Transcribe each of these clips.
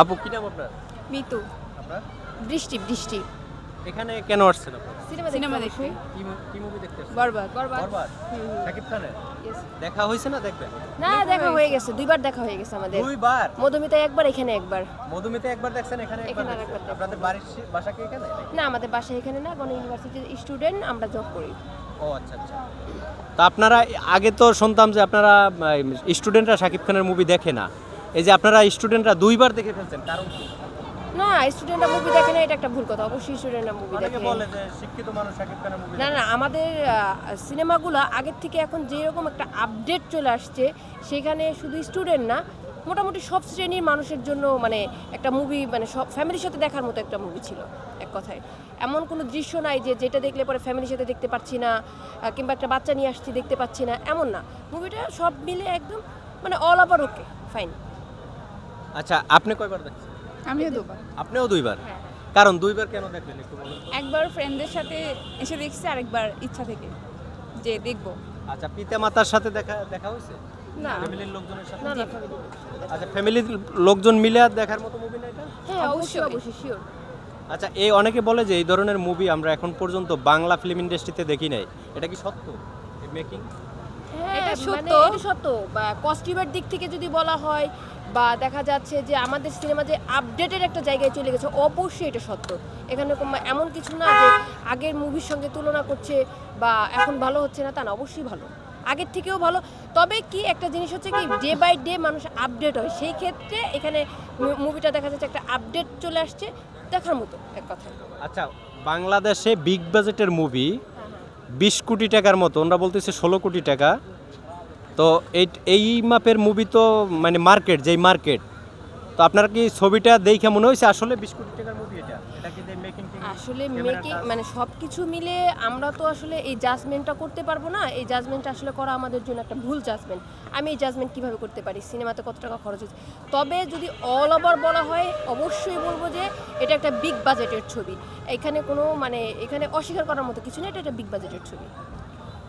আপু কি নাম আপনার? মিতু। আপনার? বৃষ্টি বৃষ্টি। এখানে কেন আসছেন আপনি? সিনেমা সিনেমা দেখতে দেখতে। কি কি মুভি দেখতে আসছেন? বরবাদ। বরবাদ? বরবাদ। শাকিব খানের? দেখা হয়েছে না দেখবেন? না দেখা হয়ে গেছে। দুইবার দেখা হয়ে গেছে আমাদের। দুইবার? মধুমিতা একবার এখানে একবার। মধুমিতে একবার দেখছেন এখানে একবার। আপনাদের বাড়ির বাসা কি এখানে? না আমাদের বাসা এখানে না কোনো ইউনিভার্সিটির স্টুডেন্ট আমরা জব করি। ও আচ্ছা আচ্ছা। তা আপনারা আগে তো শুনতাম যে আপনারা স্টুডেন্টরা শাকিব খানের মুভি দেখে না। এই যে আপনারা স্টুডেন্টরা দুইবার দেখে ফেলছেন কারণ কি? না স্টুডেন্টরা মুভি দেখে না এটা একটা ভুল কথা। অবশ্যই স্টুডেন্টরা মুভি দেখে। বলে যে শিক্ষিত মানুষ শাকিব খানের মুভি না না আমাদের সিনেমাগুলো আগের থেকে এখন যেরকম একটা আপডেট চলে আসছে সেখানে শুধু স্টুডেন্ট না মোটামুটি সব শ্রেণির মানুষের জন্য মানে একটা মুভি মানে সব ফ্যামিলির সাথে দেখার মতো একটা মুভি ছিল এক কথায়। এমন কোনো দৃশ্য নাই যে যেটা দেখলে পরে ফ্যামিলির সাথে দেখতে পাচ্ছি না কিংবা একটা বাচ্চা নিয়ে আসছি দেখতে পাচ্ছি না এমন না। মুভিটা সব মিলে একদম মানে অল ওভার ওকে ফাইন আচ্ছা আপনি কয়বার দেখছেন? আমিও দুবার। আপনিও দুইবার? হ্যাঁ। কারণ দুইবার কেন দেখলেন একটু বলুন একবার ফ্রেন্ডদের সাথে এসে দেখছি আরেকবার ইচ্ছা থেকে যে দেখব। আচ্ছা পিতা মাতার সাথে দেখা দেখা হয়েছে? না। ফ্যামিলির লোকজনের সাথে না না আচ্ছা ফ্যামিলির লোকজন মিলে আর দেখার মতো মুভি না এটা হ্যাঁ অবশ্যই। অবশ্যই। শিওর আচ্ছা এই অনেকে বলে যে এই ধরনের মুভি আমরা এখন পর্যন্ত বাংলা ফিল্ম ইন্ডাস্ট্রিতে দেখি নাই। এটা কি সত্য? মেকিং হ্যাঁ এটা মানে সত্য। এটা সত্য বা কস্টিউমের দিক থেকে যদি বলা হয় বা দেখা যাচ্ছে যে আমাদের সিনেমা যে আপডেটের একটা জায়গায় চলে গেছে অবশ্যই এটা সত্য। এখানে কোনো- এমন কিছু না যে আগের মুভির সঙ্গে তুলনা করছে বা এখন ভালো হচ্ছে না তা না অবশ্যই ভালো। আগের থেকেও ভালো। তবে কি একটা জিনিস হচ্ছে কি ডে বাই ডে মানুষ আপডেট হয়। সেই ক্ষেত্রে এখানে মুভিটা দেখা যাচ্ছে একটা আপডেট চলে আসছে দেখার মতো এক কথায়। আচ্ছা বাংলাদেশে বিগ বাজেটের মুভি বিশ কোটি টাকার মতো ওরা বলতেছে ষোলো কোটি টাকা। তো এই এই মাপের মুভি তো মানে মার্কেট যেই মার্কেট তো আপনার কি ছবিটা দেখে মনে হয়েছে আসলে বিশ কোটি টাকার মুভি এটা? এটা কি মেকিং আসলে মেকিং মানে সব কিছু মিলে আমরা তো আসলে এই জাজমেন্টটা করতে পারব না। এই জাজমেন্টটা আসলে করা আমাদের জন্য একটা ভুল জাজমেন্ট আমি এই জাজমেন্ট কীভাবে করতে পারি? সিনেমাতে কত টাকা খরচ হচ্ছে তবে যদি অল ওভার বলা হয় অবশ্যই বলব যে এটা একটা বিগ বাজেটের ছবি। এখানে কোনো মানে এখানে অস্বীকার করার মতো কিছু নেই এটা একটা বিগ বাজেটের ছবি।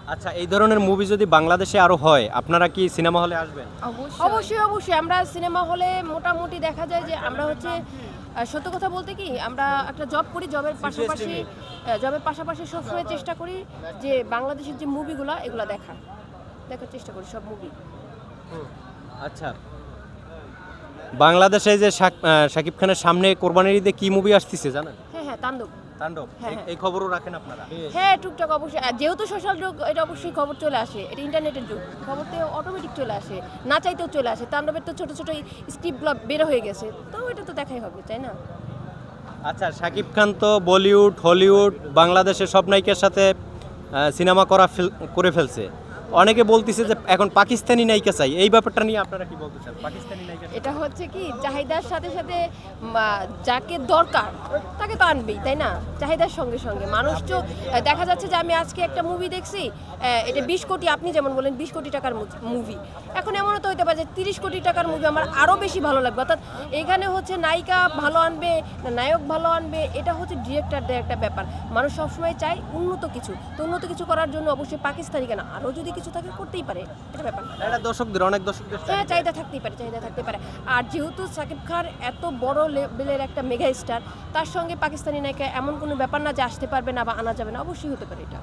আচ্ছা এই ধরনের মুভি যদি বাংলাদেশে আরও হয় আপনারা কি সিনেমা হলে আসবেন? অবশ্যই। অবশ্যই আমরা সিনেমা হলে মোটামুটি দেখা যায় যে আমরা হচ্ছে সত্য কথা বলতে কি আমরা একটা জব করি জবের পাশাপাশি জবের পাশাপাশি সবসময় চেষ্টা করি যে বাংলাদেশের যে মুভিগুলো এগুলো দেখা। দেখার চেষ্টা করি সব মুভি আচ্ছা। বাংলাদেশে যে শাকিব খানের সামনে কোরবানির ঈদে কি মুভি আসতেছে জানেন? হ্যাঁ তাণ্ডব। তাণ্ডব? হ্যাঁ, এই- হ্যাঁ। খবরও রাখেন আপনারা? হ্যাঁ টুকটাক অবশ্যই। আর যেহেতু সোশ্যাল যুগ এটা অবশ্যই খবর চলে আসে। এটা ইন্টারনেটের যুগ। খবর তো অটোমেটিক চলে আসে। না চাইতেও চলে আসে। তাণ্ডবের তো ছোট ছোট স্ক্রিপ্টগুলো বের হয়ে গেছে। তো এটা তো দেখাই হবে তাই না? আচ্ছা শাকিব খান তো বলিউড হলিউড বাংলাদেশের সব নায়িকার সাথে সিনেমা করা করে ফেলছে। অনেকে বলতেছে যে এখন পাকিস্তানি নায়িকা চাই। এই ব্যাপারটা নিয়ে আপনারা কি বলতে চান? পাকিস্তানি নায়িকা এটা হচ্ছে কি চাহিদার সাথে সাথে যাকে দরকার, তাকে তো আনবেই, তাই না? চাহিদার সঙ্গে সঙ্গে। মানুষ তো দেখা যাচ্ছে যে আমি আজকে একটা মুভি দেখছি এটা বিশ কোটি, আপনি যেমন বলেন বিশ কোটি টাকার মুভি এখন এমনও তো হতে পারে যে তিরিশ কোটি টাকার মুভি আমার আরও বেশি ভালো লাগবে। অর্থাৎ এখানে হচ্ছে নায়িকা ভালো আনবে, না নায়ক ভালো আনবে, এটা হচ্ছে ডিরেক্টরদের একটা ব্যাপার। মানুষ সবসময় চায় উন্নত কিছু। তো উন্নত কিছু করার জন্য অবশ্যই পাকিস্তানি কেন। আরও যদি কিছু থাকে করতেই পারে এটা ব্যাপার না। এটা দর্শকদের অনেক দর্শকদের হ্যাঁ চাহিদা। চাহিদা থাকতেই পারে চাহিদা থাকতে পারে। আর যেহেতু সাকিব খান এত বড় লেভেলের একটা মেগা স্টার তার সঙ্গে পাকিস্তানি নায়িকা এমন কোনো ব্যাপার না যে আসতে পারবে না বা আনা যাবে না অবশ্যই হতে পারে এটা।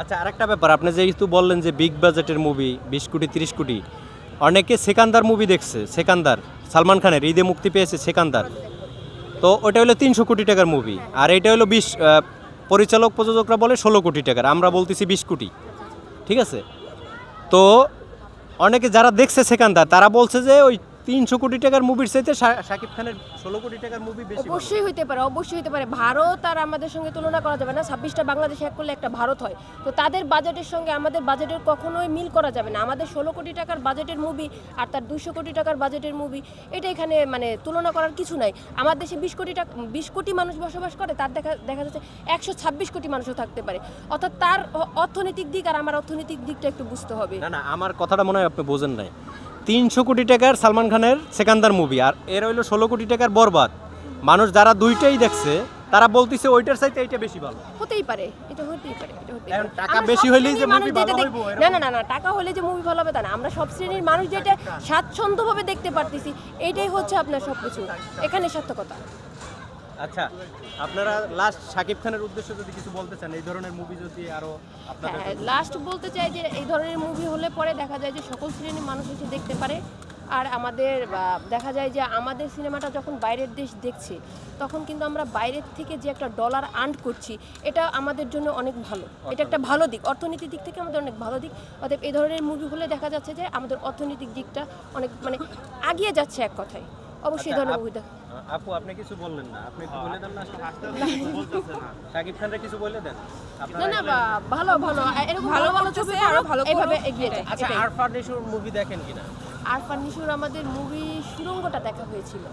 আচ্ছা আরেকটা ব্যাপার আপনি যেহেতু বললেন যে বিগ বাজেটের মুভি বিশ কোটি তিরিশ কোটি অনেকে সেকান্দার মুভি দেখছে সেকান্দার সালমান খানের ঈদে মুক্তি পেয়েছে সেকান্দার। তো ওটা হলো তিনশো কোটি টাকার মুভি আর এটা হলো বিশ পরিচালক প্রযোজকরা বলে ষোলো কোটি টাকার আমরা বলতেছি বিশ কোটি। ঠিক আছে? তো অনেকে যারা দেখছে সেখানটা তারা বলছে যে ওই তিনশো কোটি টাকার মুভির চাইতে শাকিব খানের ষোলো কোটি টাকার মুভি বেশি। অবশ্যই হতে পারে অবশ্যই হতে পারে। ভারত আর আমাদের সঙ্গে তুলনা করা যাবে না। ছাব্বিশটা বাংলাদেশ এক করলে একটা ভারত হয়। তো তাদের বাজেটের সঙ্গে আমাদের বাজেটের কখনোই মিল করা যাবে না। আমাদের ষোলো কোটি টাকার বাজেটের মুভি আর তার দুশো কোটি টাকার বাজেটের মুভি এটা এখানে মানে তুলনা করার কিছু নাই। আমার দেশে বিশ কোটি টাকা বিশ কোটি মানুষ বসবাস করে তার দেখা দেখা যাচ্ছে একশো ছাব্বিশ কোটি মানুষও থাকতে পারে। অর্থাৎ তার অর্থনৈতিক দিক আর আমার অর্থনৈতিক দিকটা একটু বুঝতে হবে। না না আমার কথাটা মনে হয় আপনি বোঝেন নাই। তিনশো কোটি টাকার সালমান খানের সেকান্দার মুভি আর এর হইল ষোলো কোটি টাকার বরবাদ। মানুষ যারা দুইটাই দেখছে তারা বলতিছে ওইটার চাইতে এইটা বেশি ভালো। হতেই পারে এটা হতেই পারে এটা হতেই পারে। টাকা বেশি হইলে যে মুভি ভালো হইবো, না না না না টাকা হলে যে মুভি ভালো হবে তা না আমরা সব শ্রেণির মানুষ যেটা স্বাচ্ছন্দ্যভাবে দেখতে পারতেছি এইটাই হচ্ছে আপনার সবকিছু। এখানে এখানে সার্থকতা। আচ্ছা আপনারা লাস্ট শাকিব খানের উদ্দেশ্যে যদি কিছু বলতে চান এই ধরনের মুভি যদি আরও আপনাদের হ্যাঁ লাস্ট বলতে চাই যে এই ধরনের মুভি হলে পরে দেখা যায় যে সকল শ্রেণির মানুষ এসে দেখতে পারে। আর আমাদের দেখা যায় যে আমাদের সিনেমাটা যখন বাইরের দেশ দেখছে তখন কিন্তু আমরা বাইরের থেকে যে একটা ডলার আর্ন করছি এটা আমাদের জন্য অনেক ভালো। এটা একটা ভালো দিক। অর্থনৈতিক দিক থেকে আমাদের অনেক ভালো দিক। অতএব এই ধরনের মুভি হলে দেখা যাচ্ছে যে আমাদের অর্থনৈতিক দিকটা অনেক মানে আগিয়ে যাচ্ছে এক কথায়। অবশ্যই আচ্ছা, ধরনের মুভি দেখা আপু আপনি কিছু বললেন না। আপনি একটু বলে দেন না। শাকিব খানরে কিছু বলে দেন। না আপনারা না ভালো ভালো। এরকম ভালো ভালো ছবি আরও ভালো এভাবে করুক, এগিয়ে যায়। আচ্ছা। আরফান নিশুর মুভি দেখেন কিনা? আর ফার্নিশুর আমাদের মুভি সুরঙ্গটা দেখা হয়েছিল।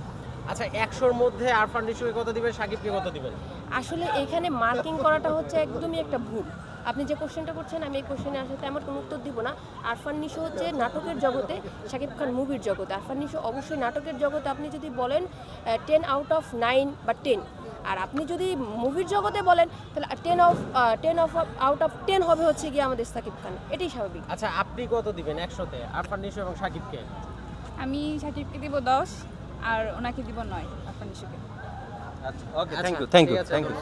আচ্ছা একশোর মধ্যে আরফান নিশুকে কত দিবেন শাকিবকে কত দিবেন? আসলে এখানে মার্কিং করাটা হচ্ছে একদমই একটা ভুল। আপনি যে কোশ্চেনটা করছেন আমি এই কোশ্চেনে আসলে তেমন কোনো উত্তর দিব না। আরফান নিশো হচ্ছে নাটকের জগতে শাকিব খান মুভির জগতে। আরফান নিশো অবশ্যই নাটকের জগতে আপনি যদি বলেন টেন আউট অফ নাইন বা টেন আর আপনি যদি মুভির জগতে বলেন তাহলে ten of ten of out of ten হবে হচ্ছে গিয়ে আমাদের সাকিব খান। এটাই স্বাভাবিক। আচ্ছা আপনি কত দিবেন একশোতে? আরফান নিশু এবং শাকিবকে? আমি সাকিবকে দিব দশ আর ওনাকে দিব নয় আপনার নিশুকে। আচ্ছা okay thank you thank you thank you